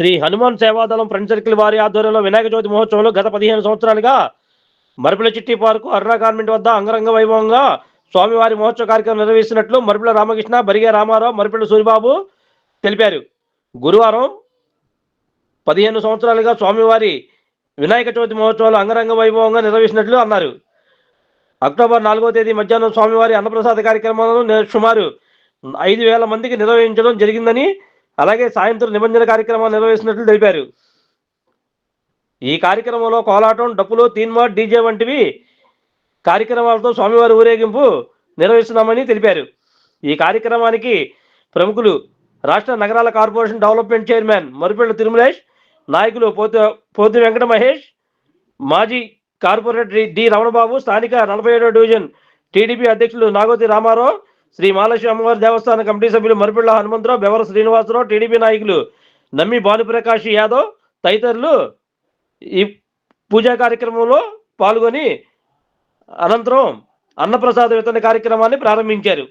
Shri Hanuman సేవాదళం friend circle వారి ఆధ్వర్యంలో వినాయక చవితి మహోత్సవంలో గత పదిహేను సంవత్సరాలుగా మరుపుల చిట్టి పార్కు అరుణ గార్మెంట్ వద్ద అంగరంగ వైభవంగా స్వామివారి మహోత్సవ కార్యక్రమం నిర్వహిస్తున్నట్లు మరుపుల రామకృష్ణ బరిగే రామారావు మరుపుల సూరిబాబు తెలిపారు. గురువారం పదిహేను సంవత్సరాలుగా స్వామివారి వినాయక చవితి మహోత్సవాలు అంగరంగ వైభవంగా నిర్వహిస్తున్నట్లు అన్నారు. అక్టోబర్ నాలుగో తేదీ మధ్యాహ్నం స్వామివారి అన్నప్రసాద కార్యక్రమాలను సుమారు ఐదు వేల మందికి నిర్వహించడం జరిగిందని అలాగే సాయంత్రం నిబంధన కార్యక్రమాన్ని నిర్వహిస్తున్నట్లు తెలిపారు. ఈ కార్యక్రమంలో కోలాటం డప్పులు తీన్మాట్ డీజే వంటివి కార్యక్రమాలతో స్వామివారి ఊరేగింపు నిర్వహిస్తున్నామని తెలిపారు. ఈ కార్యక్రమానికి ప్రముఖులు రాష్ట్ర నగరాల corporation development chairman Marupella Tirumalesh నాయకులు పోతు పోతు వెంకట మహేష్ మాజీ కార్పొరేటర్ డి- డి రమణబాబు స్థానిక నలభై ఏడో డివిజన్ టీడీపీ అధ్యక్షులు నాగోతి రామారావు శ్రీ మహాలక్ష్మి అమ్మవారి దేవస్థాన కమిటీ సభ్యులు మరిపిళ్ళ హనుమంతరావు బెవర శ్రీనివాసరావు టీడీపీ నాయకులు నమ్మి భానుప్రకాష్ యాదవ్ తదితరులు ఈ పూజా కార్యక్రమంలో పాల్గొని అనంతరం అన్నప్రసాద వితరణ కార్యక్రమాన్ని ప్రారంభించారు.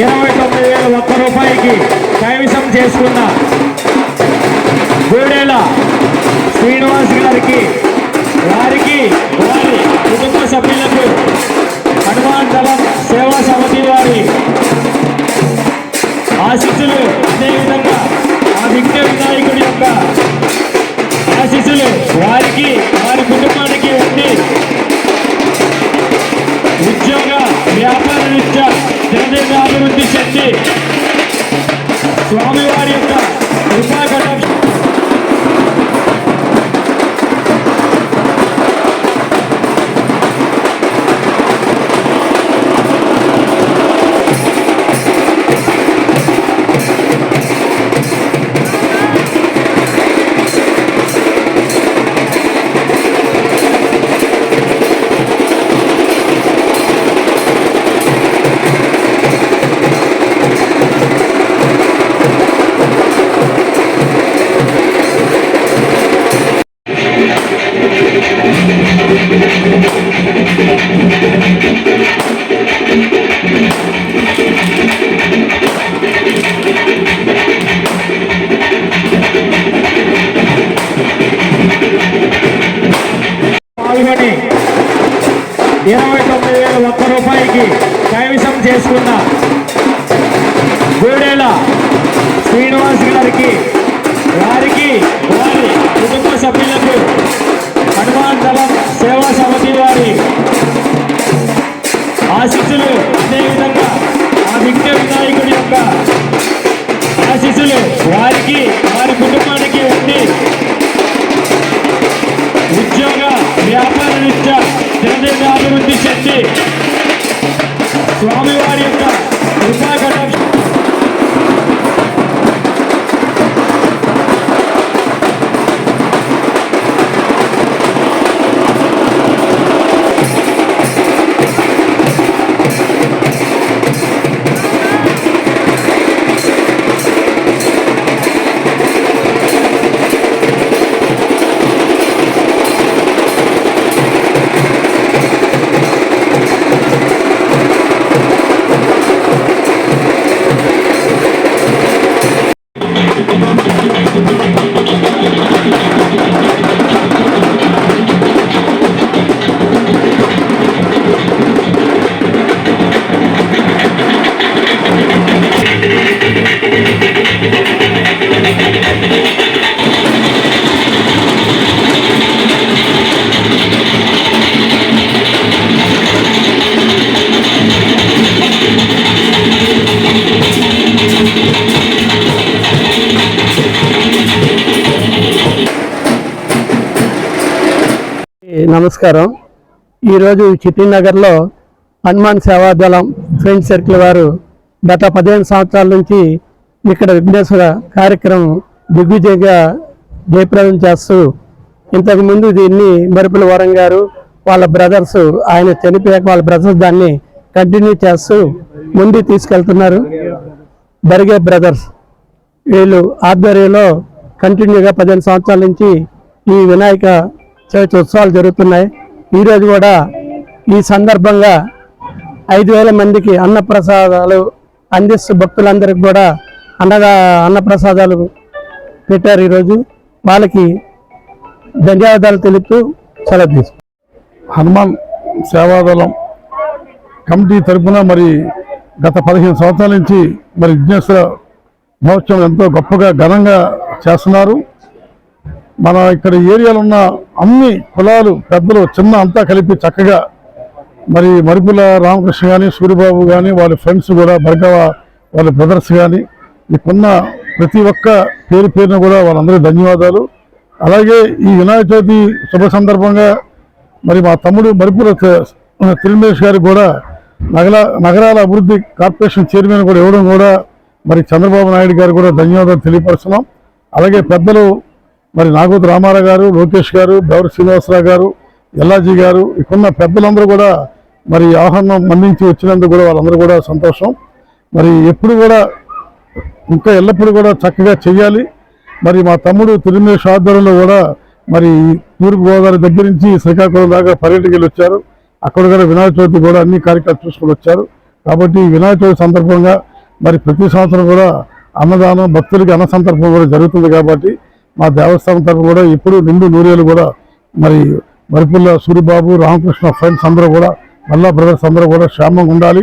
ఇరవై తొమ్మిది వేల ఒక్క రూపాయికి కైవసం చేసుకున్న గూడేల శ్రీనివాస్ గారికి వారికి వారి కుటుంబ సభ్యులకు హనుమాన్ దళం సేవా సమితి వారి ఆశిస్సులు అదేవిధంగా చేసుకున్న గూడేల శ్రీనివాస్ గారికి వారికి వారి కుటుంబ సభ్యులకు హనుమాన్ దళం సేవా సమితి వారి ఆశీస్సులు అదేవిధంగా ఆ విఘ్న వినాయకుడి యొక్క ఆశీస్సులు వారికి నమస్కారం. ఈరోజు చిట్టినగర్లో హనుమాన్ సేవాదళం ఫ్రెండ్ సర్కిల్ వారు గత పదిహేను సంవత్సరాల నుంచి ఇక్కడ విఘ్నేశ్వర కార్యక్రమం దిగ్విజయంగా జయప్రదం చేస్తూ ఇంతకుముందు దీన్ని మరుపుల వరం గారు వాళ్ళ బ్రదర్స్ ఆయన చనిపోయాక వాళ్ళ బ్రదర్స్ దాన్ని కంటిన్యూ చేస్తూ ముందు తీసుకెళ్తున్నారు. బరిగే బ్రదర్స్ వీళ్ళు ఆధ్వర్యంలో కంటిన్యూగా పదిహేను సంవత్సరాల నుంచి ఈ వినాయక చవితి ఉత్సవాలు జరుగుతున్నాయి. ఈరోజు కూడా ఈ సందర్భంగా ఐదు వేల మందికి అన్నప్రసాదాలు అందిస్తూ భక్తులందరికీ కూడా అన్నదా అన్నప్రసాదాలు పెట్టారు ఈరోజు. వాళ్ళకి ధన్యవాదాలు తెలుపుతూ సెలవు తీసుకుంటాం హనుమాన్ సేవాదళం కమిటీ తరఫున మరి గత పదిహేను సంవత్సరాల నుంచి మరి విఘ్నేశ్వర మహోత్సవం ఎంతో గొప్పగా ఘనంగా చేస్తున్నారు. మన ఇక్కడ ఏరియాలో ఉన్న అన్ని కులాలు పెద్దలు చిన్న అంతా కలిపి చక్కగా మరి మరిపుల రామకృష్ణ కానీ సూర్యబాబు కానీ వాళ్ళ ఫ్రెండ్స్ కూడా భర్గవ వాళ్ళ బ్రదర్స్ కానీ ఇక్కడున్న ప్రతి ఒక్క పేరు పేరున కూడా వాళ్ళందరికీ ధన్యవాదాలు. అలాగే ఈ వినాయక చవితి శుభ సందర్భంగా మరి మా తమ్ముడు మరిపుల తిరుమేష్ గారికి కూడా నగర నగరాల అభివృద్ధి కార్పొరేషన్ చైర్మన్ కూడా ఇవ్వడం కూడా మరి చంద్రబాబు నాయుడు గారు కూడా ధన్యవాదాలు తెలియపరుస్తున్నాం. అలాగే పెద్దలు మరి నాగోతు రామారావు గారు లోకేష్ గారు బెవర్ శ్రీనివాసరావు గారు ఎల్లాజీ గారు ఇక్కడున్న పెద్దలందరూ కూడా మరి ఆహ్వానం మన్నించి వచ్చినందుకు కూడా వాళ్ళందరూ కూడా సంతోషం. మరి ఎప్పుడు కూడా ఇంకా ఎల్లప్పుడూ కూడా చక్కగా చెయ్యాలి. మరి మా తమ్ముడు తిరుమేష్ ఆధ్వర్యంలో కూడా మరి తూర్పు గోదావరి దగ్గర నుంచి శ్రీకాకుళం దాకా పర్యటకులు వచ్చారు. అక్కడ కూడా వినాయక చవితి కూడా అన్ని కార్యక్రమాలు చూసుకొని వచ్చారు. కాబట్టి వినాయక చవితి సందర్భంగా మరి ప్రతి సంవత్సరం కూడా అన్నదానం భక్తులకి అన్న సందర్భం కూడా జరుగుతుంది కాబట్టి మా దేవస్థానం తరఫున కూడా ఇప్పుడు రెండు నూరేళ్ళు కూడా మరి మరిపుల్ల సూరిబాబు రామకృష్ణ ఫ్రెండ్స్ అందరూ కూడా మల్లా బ్రదర్స్ అందరూ కూడా క్షేమంగా ఉండాలి.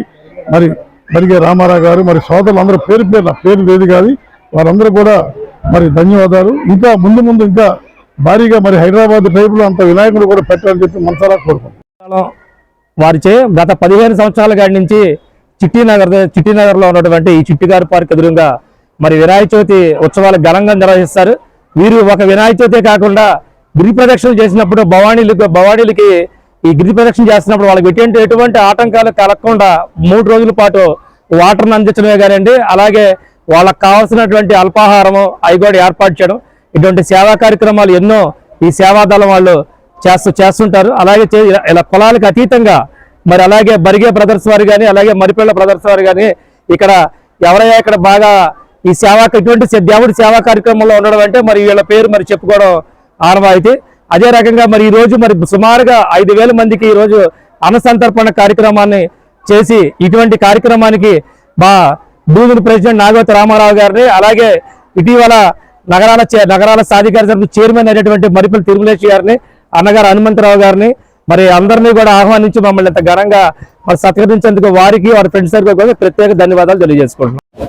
మరి మరిగే రామారావు గారు మరి సోదరులు అందరూ పేరు పేరు పేరు లేదు కానీ వారందరూ కూడా మరి ధన్యవాదాలు. ఇంకా ముందు ముందు ఇంకా భారీగా మరి హైదరాబాద్ టైపులో అంత వినాయకుడు కూడా పెట్టాలని చెప్పి మనసారా కోరుకుంటున్నాం. వారిచే గత పదిహేను సంవత్సరాల కాడి నుంచి చిట్టినగర్ చిట్టినగర్లో ఉన్నటువంటి ఈ చిట్టిగారు పార్క్ ఎదురుగా మరి వినాయక చవితి ఉత్సవాలు ఘనంగా నిర్వహిస్తారు. వీరు ఒక వినాయక చవితే కాకుండా గిరి ప్రదక్షిణ చేసినప్పుడు భవానీలకు భవానీలకి ఈ గిరి ప్రదక్షిణ చేస్తున్నప్పుడు వాళ్ళకి ఎటువంటి ఎటువంటి ఆటంకాలు కలగకుండా మూడు రోజుల పాటు వాటర్ని అందించడమే కానివ్వండి అలాగే వాళ్ళకి కావాల్సినటువంటి అల్పాహారము అవి కూడా ఏర్పాటు చేయడం ఇటువంటి సేవా కార్యక్రమాలు ఎన్నో ఈ సేవాదళం వాళ్ళు చేస్తూ చేస్తుంటారు. అలాగే చే- ఇలా- ఇలా కులాలకు అతీతంగా మరి అలాగే బరిగే బ్రదర్స్ వారు కానీ అలాగే మరిపిల్ల బ్రదర్స్ వారు కానీ ఇక్కడ ఎవరైనా ఇక్కడ బాగా ఈ సేవా ఇటువంటి దేవుడి సేవా కార్యక్రమంలో ఉండడం అంటే మరి వీళ్ళ పేరు మరి చెప్పుకోవడం ఆనవాయితీ అదే రకంగా మరి ఈ రోజు మరి సుమారుగా ఐదు వేల మందికి ఈ రోజు అన్నసంతర్పణ కార్యక్రమాన్ని చేసి ఇటువంటి కార్యక్రమానికి మా డూదులు ప్రెసిడెంట్ నాగవతి రామారావు గారిని అలాగే ఇటీవల నగరాల చే- నగరాల సాధికార సమితి చైర్మన్ అయినటువంటి మరిపల్లి తిరుమలేష్ గారిని అన్నగారు హనుమంతరావు గారిని మరి అందరినీ కూడా ఆహ్వానించి మమ్మల్ని ఇంత ఘనంగా మరి సత్కరించేందుకు వారికి వారి ఫ్రెండ్స్ కూడా ప్రత్యేక ధన్యవాదాలు తెలియజేసుకుంటున్నాం.